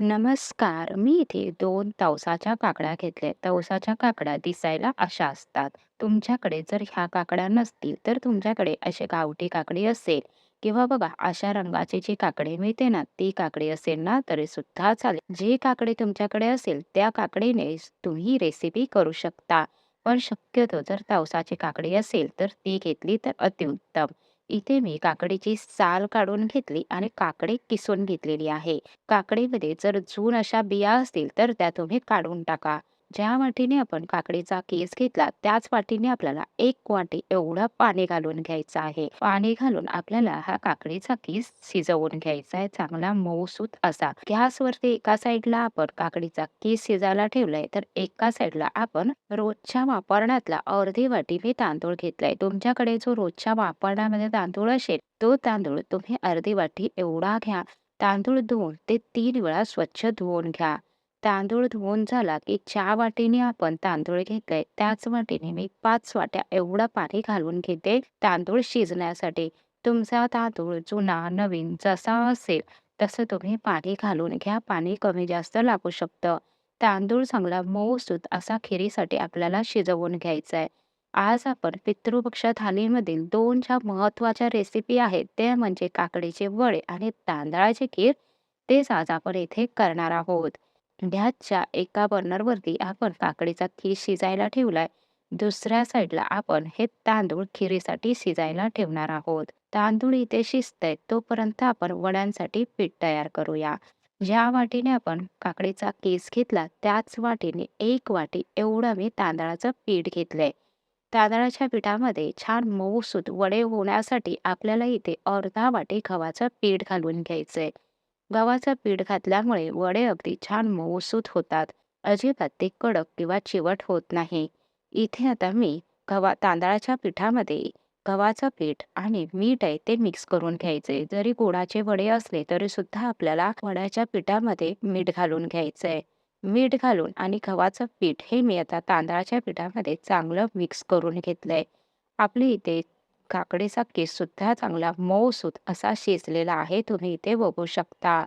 नमस्कार. मी इथे 2 तवसाच्या काकड्या घेतल्या. तवसाच्या काकड्या दिसायला अशा असतात. तुमच्याकडे जर ह्या काकड्या नसतील, तर तुमच्याकडे अशी गावठी काकडी असेल किंवा बघा अशा रंगाची जी काकडी मिळते ना, ती काकडी असेल ना तरी सुद्धा चालेल. जी काकडी तुमच्याकडे असेल त्या काकडीने तुम्ही रेसिपी करू शकता. पण शक्यतो जर तवसाची काकडी असेल, तर ती घेतली तर अतिउत्तम. इथे मी काकडीची साल काढून घेतली आणि काकडी किसून घेतलेली आहे. काकडीमध्ये जर जून अशा बिया असतील तर त्या तुम्ही काढून टाका. ज्या वाटीने आपण काकडीचा केस घेतला त्याच वाटीने आपल्याला एक वाटी एवढं पाणी घालून घ्यायचं आहे. पाणी घालून आपल्याला हा काकडीचा केस शिजवून घ्यायचा आहे चांगला मऊसूत असा. गॅसवरती एका साईडला आपण काकडीचा केस शिजायला ठेवलाय तर एका साईडला आपण रोजच्या वापरण्यातला अर्धी वाटी मी तांदूळ घेतलाय. तुमच्याकडे जो रोजच्या वापरण्यामध्ये तांदूळ असेल तो तांदूळ तुम्ही अर्धी वाटी एवढा घ्या. तांदूळ धुवून ते तीन वेळा स्वच्छ धुवून घ्या. तांदूळ धुवून झाला की ज्या वाटीने आपण तांदूळ घेतोय त्याच वाटीने मी पाच वाट्या एवढं पाणी घालून घेते तांदूळ शिजण्यासाठी. तुमचा तांदूळ जुना, नवीन जसा असेल तसं तुम्ही पाणी घालून घ्या. पाणी कमी जास्त लागू शकतं. तांदूळ चांगला मऊसूत असा खिरीसाठी आपल्याला शिजवून घ्यायचा आहे. आज आपण पितृपक्ष थालीमधील दोन ज्या महत्त्वाच्या रेसिपी आहेत त्या म्हणजे काकडीचे वडे आणि तांदळाचे खीर. तेच आज आपण इथे करणार आहोत. ढ्याच्या एका बर्नरवरती आपण काकडीचा खीर शिजायला ठेवलाय. दुसऱ्या साईडला आपण हे तांदूळ खिरीसाठी शिजायला ठेवणार आहोत. तांदूळ इथे शिजतंय तोपर्यंत आपण वड्यांसाठी पीठ तयार करूया. ज्या वाटीने आपण काकडीचा केस घेतला त्याच वाटीने एक वाटी एवढं मी तांदळाचं पीठ घेतलंय. तांदळाच्या पिठामध्ये छान मऊसूत वडे होण्यासाठी आपल्याला इथे अर्धा वाटी गव्हाचं पीठ घालून घ्यायचंय. गव्हाचं पीठ घातल्यामुळे वडे अगदी छान मऊसूत होतात. अजिबात ते कडक किंवा चिवट होत नाही. इथे आता मी गव्हा तांदळाच्या पिठामध्ये गव्हाचं पीठ आणि मीठ आहे ते मिक्स करून घ्यायचे जरी गोडाचे वडे असले तरी सुद्धा आपल्याला वड्याच्या पिठामध्ये मीठ घालून घ्यायचं आहे मीठ घालून आणि गव्हाचं पीठ हे मी आता तांदळाच्या पिठामध्ये चांगलं मिक्स करून घेतलंय. आपली इथे काकडीचा केस सुद्धा चांगला मऊसूत असा शिजलेला आहे. तुम्ही इथे बघू शकता.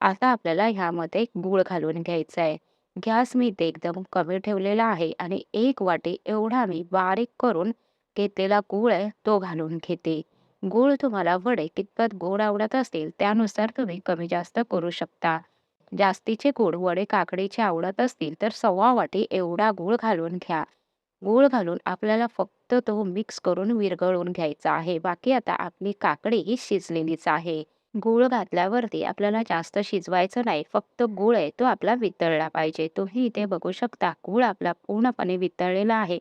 आता आपल्याला ह्यामध्ये गूळ घालून घ्यायचा आहे. गॅस मी इथे एकदम कमी ठेवलेला आहे आणि एक वाटी एवढा मी बारीक करून घेतलेला गूळ आहे तो घालून घेते. गूळ तुम्हाला वडे कितपत गोड आवडत असतील त्यानुसार तुम्ही कमी जास्त करू शकता. जास्तीचे गोड वडे काकडीचे आवडत असतील तर सव्वा वाटी एवढा गूळ घालून घ्या. गूळ घालून आपल्याला फक्त तो मिक्स करून विरघळून घ्यायचा आहे. बाकी आता आपली काकडी ही शिजलेलीच आहे. गूळ घातल्यावरती आपल्याला जास्त शिजवायचं नाही. फक्त गूळ आहे तो आपला वितळला पाहिजे. तुम्ही इथे बघू शकता गूळ आपला पूर्णपणे वितळलेला आहे.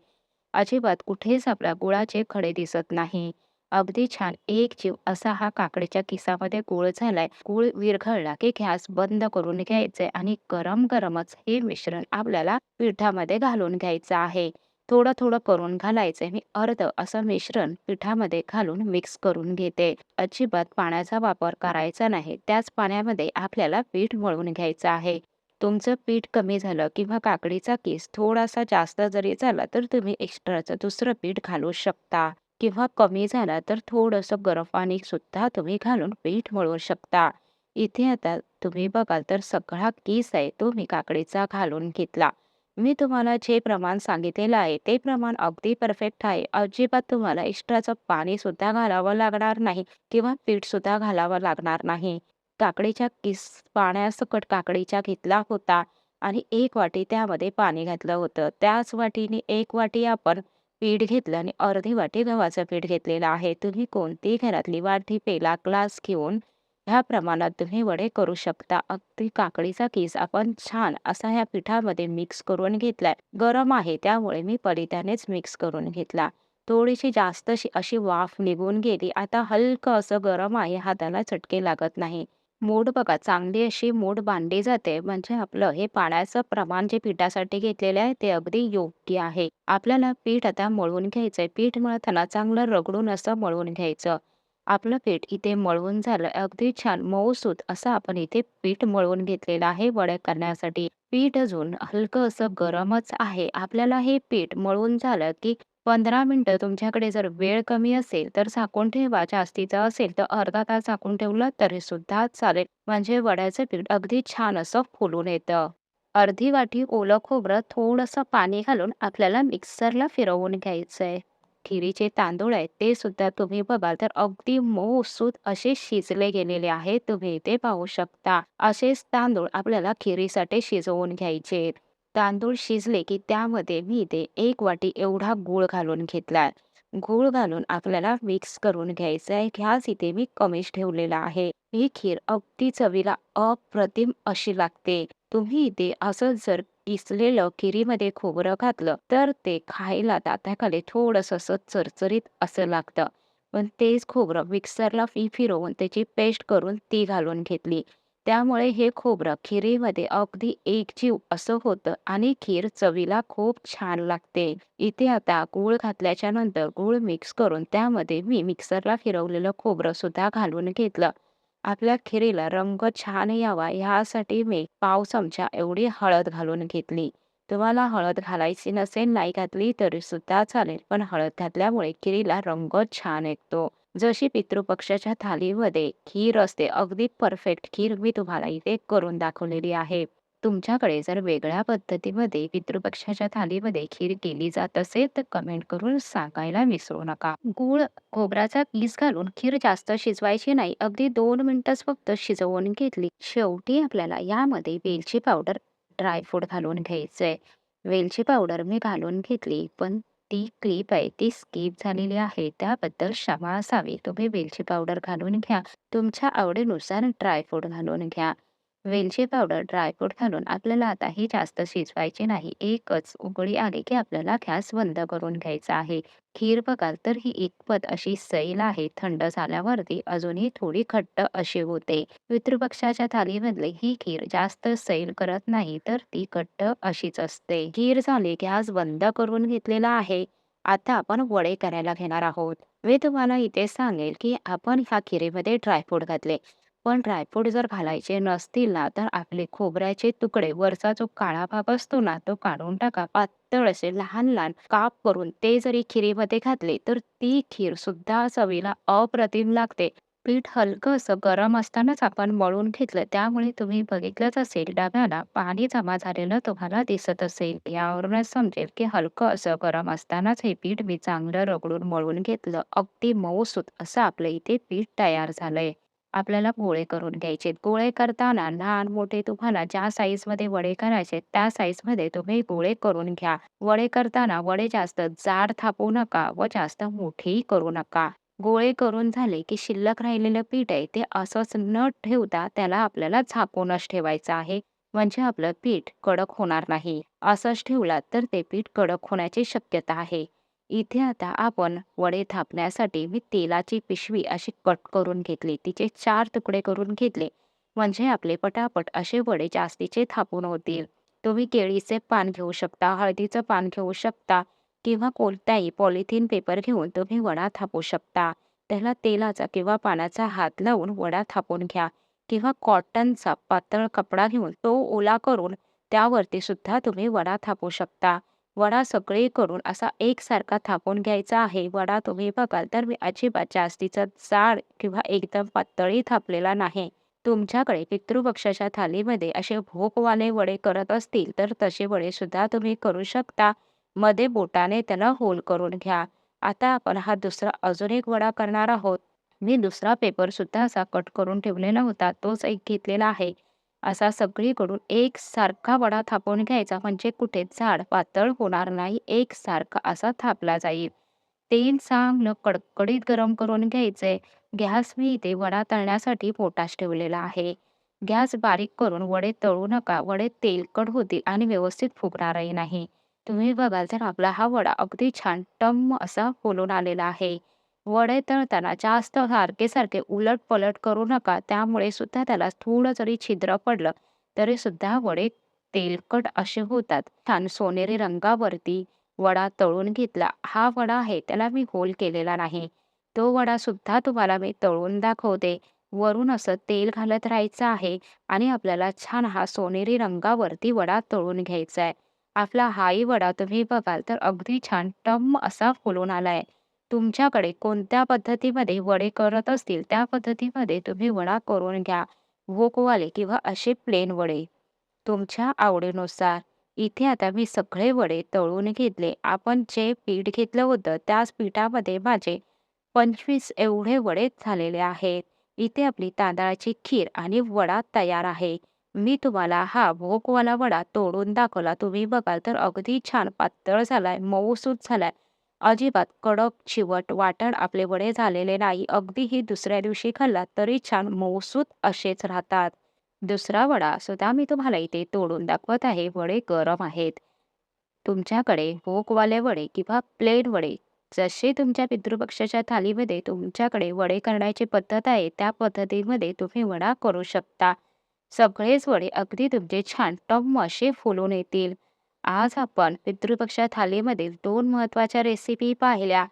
अजिबात कुठेच आपल्या गुळाचे खडे दिसत नाही. अगदी छान एक जीव असा हा काकडीच्या किसामध्ये गूळ झालाय. गूळ विरघळला की गॅस बंद करून घ्यायचे आणि गरम-गरमच हे मिश्रण आपल्याला पिठामध्ये घालून घ्यायचं आहे. थोडं-थोडं करून घालायचंय. मी अर्ध असं मिश्रण पिठामध्ये घालून मिक्स करून घेते. अजिबात पाण्याचा वापर करायचा नाही. त्याच पाण्यामध्ये आपल्याला पीठ मळून घ्यायचं आहे. तुमचं पीठ कमी झालं किंवा काकडीचा किस थोडासा जास्त जरी झाला तर तुम्ही एक्स्ट्राचं दुसरं पीठ घालू शकता किंवा कमी झाला तर थोडंसं गरम पाणी सुद्धा तुम्ही घालून पीठ मळू शकता. इथे आता तुम्ही बघाल तर सगळा केस आहे तो मी काकडीचा घालून घेतला. मी तुम्हाला जे प्रमाण सांगितलेलं आहे ते प्रमाण अगदी परफेक्ट आहे. अजिबात तुम्हाला एक्स्ट्राचं पाणी सुद्धा घालावं लागणार नाही किंवा पीठ सुद्धा घालावं लागणार नाही. काकडीच्या किस पाण्यासकट काकडीच्या घेतला होता आणि एक वाटी त्यामध्ये पाणी घातलं होतं. त्याच वाटीने एक वाटी आपण पीठ घेतलं आणि अर्धी वाटी गव्हाचं पीठ घेतलेलं आहे. तुम्ही कोणती घरातली वाटी, पेला, ग्लास घेऊन ह्या प्रमाणात तुम्ही वडे करू शकता. अगदी काकडीचा केस आपण छान असा ह्या पिठामध्ये मिक्स करून घेतलाय. गरम आहे त्यामुळे मी पलित्यानेच मिक्स करून घेतला. थोडीशी जास्त अशी वाफ निघून गेली. आता हलकं असं गरम आहे, हाताला चटके लागत नाही. मूठ बघा चांगली अशी मूठ बांधली जाते म्हणजे आपलं हे पाण्याचं प्रमाण जे पिठासाठी घेतलेले आहे ते अगदी योग्य आहे. आपल्याला पीठ आता मळून घ्यायचंय. पीठ मळताना चांगलं रगडून असं मळून घ्यायचं. आपलं पीठ इथे मळवून झालं. अगदी छान मऊसूत असं आपण इथे पीठ मळवून घेतलेलं आहे वड्या करण्यासाठी. पीठ अजून हलकं असं गरमच आहे. आपल्याला हे पीठ मळून झालं की पंधरा मिनटं तुमच्याकडे जर वेळ कमी असेल, तर झाकून ठेवा. जास्तीचा असेल तर अर्धा तास झाकून ठेवलं तरी सुद्धा चालेल. म्हणजे वड्याचं पीठ अगदी छान असं फुलून येतं. अर्धी वाटी ओलं खोबरं थोडंसं पाणी घालून आपल्याला मिक्सरला फिरवून घ्यायचंय. खिरीचे तांदूळ आहेत ते सुद्धा तुम्ही बघाल तर अगदी मऊ सूत असे शिजले गेलेले आहेत. तुम्ही इथे पाहू शकता. असेच तांदूळ आपल्याला खिरीसाठी शिजवून घ्यायचे. तांदूळ शिजले की त्यामध्ये मी इथे एक वाटी एवढा गूळ घालून घेतलाय. गूळ घालून आपल्याला मिक्स करून घ्यायचं आहे. ह्याच इथे मी कमीच ठेवलेला आहे. ही खीर अगदी चवीला अप्रतिम अशी लागते. तुम्ही इथे असं जर किसलेलं खिरीमध्ये खोबरं घातलं, तर ते खायला दाताखाली थोडंसं असं चरचरीत असं लागतं. पण तेच खोबरं मिक्सरला फी फिरवून त्याची पेस्ट करून ती घालून घेतली. त्यामुळे हे खोबरं खिरीमध्ये अगदी एकजीव असं होतं आणि खीर चवीला खूप छान लागते. इथे आता गूळ घातल्याच्या नंतर गूळ मिक्स करून त्यामध्ये मी मिक्सरला फिरवलेलं खोबरं सुद्धा घालून घेतलं. आपल्या खिरीला रंग छान यावा ह्यासाठी मी पाव चमचा एवढी हळद घालून घेतली. तुम्हाला हळद घालायची नसेल, नाही घातली तरी सुद्धा चालेल. पण हळद घातल्यामुळे खिरीला रंग छान येतो. जशी पितृपक्षाच्या थालीमध्ये खीर असते, अगदी परफेक्ट खीर मी तुम्हाला इथे करून दाखवलेली आहे. तुमच्याकडे जर वेगळ्या पद्धतीमध्ये पितृपक्षाच्या थालीमध्ये खीर केली जात असेल, तर कमेंट करून सांगायला विसरू नका. गूळ, खोबऱ्याचा पीस घालून खीर जास्त शिजवायची नाही. अगदी दोन मिनिटच फक्त शिजवून घेतली. शेवटी आपल्याला यामध्ये वेलची पावडर, ड्रायफ्रूट घालून घ्यायचंय. वेलची पावडर मी घालून घेतली, पण ती क्लिप आहे ती स्किप झालेली आहे. त्याबद्दल क्षमा असावी. तुम्ही वेलची पावडर घालून घ्या. तुमच्या आवडीनुसार ड्रायफ्रूट घालून घ्या. वेलची पावडर, ड्रायफ्रूट घालून आपल्याला आता ही जास्त शिजवायची नाही. एकच उकळी आली की आपल्याला गॅस बंद करून घ्यायचा आहे. खीर बघाल तर ही इतपत अशी सैल आहे. थंड झाल्यावरती अजूनही थोडी खट्ट अशी होते. पितृपक्षाच्या थालीमधली ही खीर जास्त सैल करत नाही, तर ती घट्ट अशीच असते. खीर झाली, गॅस बंद करून घेतलेला आहे. आता आपण वडे करायला घेणार आहोत. मी तुम्हाला इथे सांगेल की आपण ह्या खिरीमध्ये ड्रायफ्रूट घातले. पण ड्रायफ्रूट जर घालायचे नसतील ना, तर आपले खोबऱ्याचे तुकडे वरचा जो काळा भाग असतो ना, तो काढून टाका. पातळ असे लहान-लहान काप करून ते जरी खिरीमध्ये घातले, तर ती खीर सुद्धा चवीला अप्रतिम लागते. पीठ हलकं असं गरम असतानाच आपण मळून घेतलं. त्यामुळे तुम्ही बघितलंच असेल डब्याला पाणी जमा झालेलं तुम्हाला दिसत असेल. यावरूनच समजेल की हलकं असं गरम असतानाच हे पीठ मी चांगलं रगडून मळून घेतलं. अगदी मऊसूत असं आपलं इथे पीठ तयार झालंय. आपल्याला गोळे करून घ्यायचे. गोळे करताना लहान-मोठे तुम्हाला ज्या साईजमध्ये वडे करायचे त्या साईजमध्ये तुम्ही गोळे करून घ्या. वडे करताना वडे जास्त जाड थापू नका व जास्त मोठेही करू नका. गोळे करून झाले की शिल्लक राहिलेलं पीठ आहे ते असंच न ठेवता त्याला आपल्याला झाकूनच ठेवायचं आहे. म्हणजे आपलं पीठ कडक होणार नाही. असंच ठेवलात तर ते पीठ कडक होण्याची शक्यता आहे. इथे आता आपण वडे थापण्यासाठी मी तेलाची पिशवी अशी कट करून घेतली. तिचे चार तुकडे करून घेतले. म्हणजे आपले पटापट असे वडे जास्तीचे थापून होतील. तुम्ही केळीचे पान घेऊ शकता, हळदीचं पान घेऊ शकता किंवा कोणताही पॉलिथिन पेपर घेऊन तुम्ही वडा थापू शकता. त्याला तेलाचा किंवा पानाचा हात लावून वडा थापून घ्या किंवा कॉटनचा पातळ कपडा घेऊन तो ओला करून त्यावरती सुद्धा तुम्ही वडा थापू शकता. वडा सगळीकडून असा एकसारखा थापून घ्यायचा आहे. वडा तुम्ही बघाल तर मी अजिबात जास्तीचा जाड किंवा एकदम पातळी थापलेला नाही. तुमच्याकडे पितृपक्षाच्या थालीमध्ये असे भोकवाले वडे करत असतील, तर तसे वडे सुद्धा तुम्ही करू शकता. मध्ये बोटाने त्याला होल करून घ्या. आता आपण हा दुसरा अजून एक वडा करणार आहोत. मी दुसरा पेपर सुद्धा असा कट करून ठेवलेला होता. तोच एक घेतलेला आहे. असा सगळीकडून एकसारखा वडा थापून घ्यायचा म्हणजे कुठे झाड पातळ होणार नाही. एकसारखा असा थापला जाईल. तेल चांगलं कडकडीत गरम करून घ्यायचंय. गॅस मी इथे वडा तळण्यासाठी पोटाश ठेवलेला आहे. गॅस बारीक करून वडे तळू नका. वडे तेलकट होतील आणि व्यवस्थित फुगणारही नाही. तुम्ही बघाल तर आपला हा वडा अगदी छान टम्म असा फुलून आलेला आहे. वडे तळताना जास्त सारखे-सारखे उलट-पलट करू नका. त्यामुळे सुद्धा त्याला थोडं जरी छिद्र पडलं, तरी सुद्धा वडे तेलकट असे होतात. छान सोनेरी रंगावरती वडा तळून घेतला. हा वडा आहे त्याला मी होल केलेला नाही. तो वडा सुद्धा तुम्हाला मी तळून दाखवते. वरून असं तेल घालत राहायचं आहे आणि आपल्याला छान हा सोनेरी रंगावरती वडा तळून घ्यायचा आहे. आपला हाही वडा तुम्ही बघाल तर अगदी छान टम्म असा फुलून आलाय. तुमच्याकडे कोणत्या पद्धतीमध्ये वडे करत असतील त्या पद्धतीमध्ये तुम्ही वडा करून घ्या. वोकवाले किंवा असे प्लेन वडे. तुमच्या आवडीनुसार. इथे आता मी सगळे वडे तळून घेतले. आपण जे पीठ घेतलं होतं त्याच पिठामध्ये माझे 25 एवढे वडे झालेले आहेत. इथे आपली तांदळाची खीर आणि वडा तयार आहे. मी तुम्हाला हा भोकवाला वडा तोडून दाखवला. तुम्ही बघाल तर अगदी छान पातळ झालाय, मऊसूत झालाय. अजिबात कडक, चिवट, वाटण आपले वडे झालेले नाही. अगदीही दुसऱ्या दिवशी खाल्लात तरी छान मऊसूत असेच राहतात. दुसरा वडा सुद्धा मी तुम्हाला इथे तोडून दाखवत आहे. वडे गरम आहेत. तुमच्याकडे भोकवाले वडे किंवा प्लेन वडे जसे तुमच्या पितृपक्षाच्या थालीमध्ये तुमच्याकडे वडे करण्याची पद्धत आहे त्या पद्धतीमध्ये तुम्ही वडा करू शकता. सगळेच वडे अगदी तुमचे छान टम्म असे फुलून येतील. आज आपण पितृपक्षा थालीमधील दोन महत्त्वाच्या रेसिपी पाहिल्या.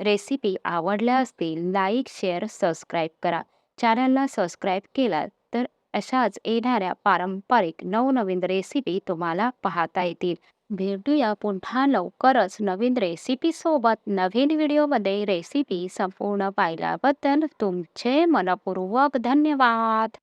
रेसिपी आवडल्या असतील लाईक, शेअर, सबस्क्राईब करा. चॅनलला सबस्क्राईब केला तर अशाच येणाऱ्या पारंपरिक नवनवीन रेसिपी तुम्हाला पाहता येतील. भेटूया पुन्हा लवकरच नवीन रेसिपीसोबत. नवीन व्हिडिओमध्ये रेसिपी संपूर्ण पाहिल्याबद्दल तुमचे मनपूर्वक धन्यवाद.